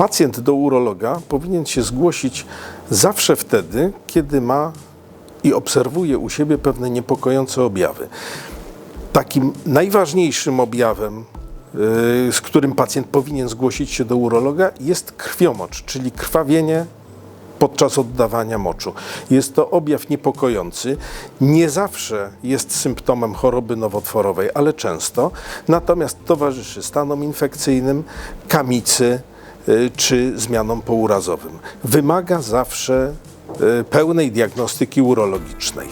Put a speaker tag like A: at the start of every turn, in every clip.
A: Pacjent do urologa powinien się zgłosić zawsze wtedy, kiedy ma i obserwuje u siebie pewne niepokojące objawy. Takim najważniejszym objawem, yy, z którym pacjent powinien zgłosić się do urologa, jest krwiomocz, czyli krwawienie podczas oddawania moczu. Jest to objaw niepokojący. Nie zawsze jest symptomem choroby nowotworowej, ale często. Natomiast towarzyszy stanom infekcyjnym, kamicy y, czy zmianom pourazowym. Wymaga zawsze y, pełnej diagnostyki urologicznej.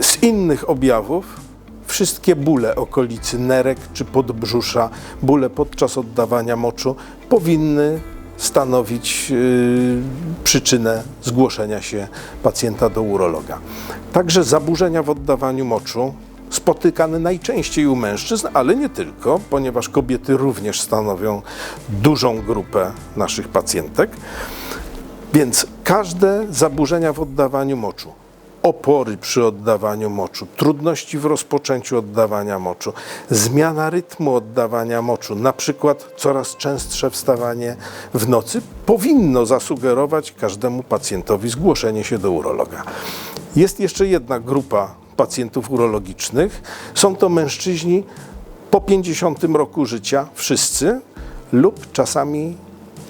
A: Z innych objawów wszystkie bóle okolicy nerek czy podbrzusza, bóle podczas oddawania moczu powinny stanowić yy, przyczynę zgłoszenia się pacjenta do urologa. Także zaburzenia w oddawaniu moczu spotykane najczęściej u mężczyzn, ale nie tylko, ponieważ kobiety również stanowią dużą grupę naszych pacjentek. Więc każde zaburzenia w oddawaniu moczu, opory przy oddawaniu moczu, trudności w rozpoczęciu oddawania moczu, zmiana rytmu oddawania moczu, na przykład coraz częstsze wstawanie w nocy, powinno zasugerować każdemu pacjentowi zgłoszenie się do urologa. Jest jeszcze jedna grupa pacjentów urologicznych. Są to mężczyźni po 50 roku życia, wszyscy, lub czasami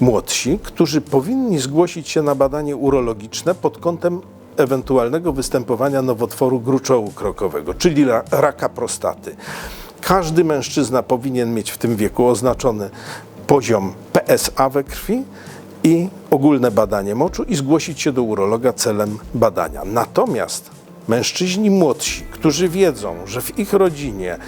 A: młodsi, którzy powinni zgłosić się na badanie urologiczne pod kątem ewentualnego występowania nowotworu gruczołu krokowego, czyli ra- raka prostaty. Każdy mężczyzna powinien mieć w tym wieku oznaczony poziom PSA we krwi i ogólne badanie moczu i zgłosić się do urologa celem badania. Natomiast mężczyźni młodsi, którzy wiedzą, że w ich rodzinie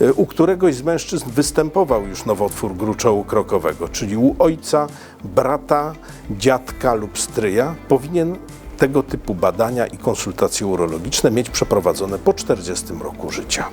A: y, u któregoś z mężczyzn występował już nowotwór gruczołu krokowego, czyli u ojca, brata, dziadka lub stryja, powinien tego typu badania i konsultacje urologiczne mieć przeprowadzone po 40 roku życia.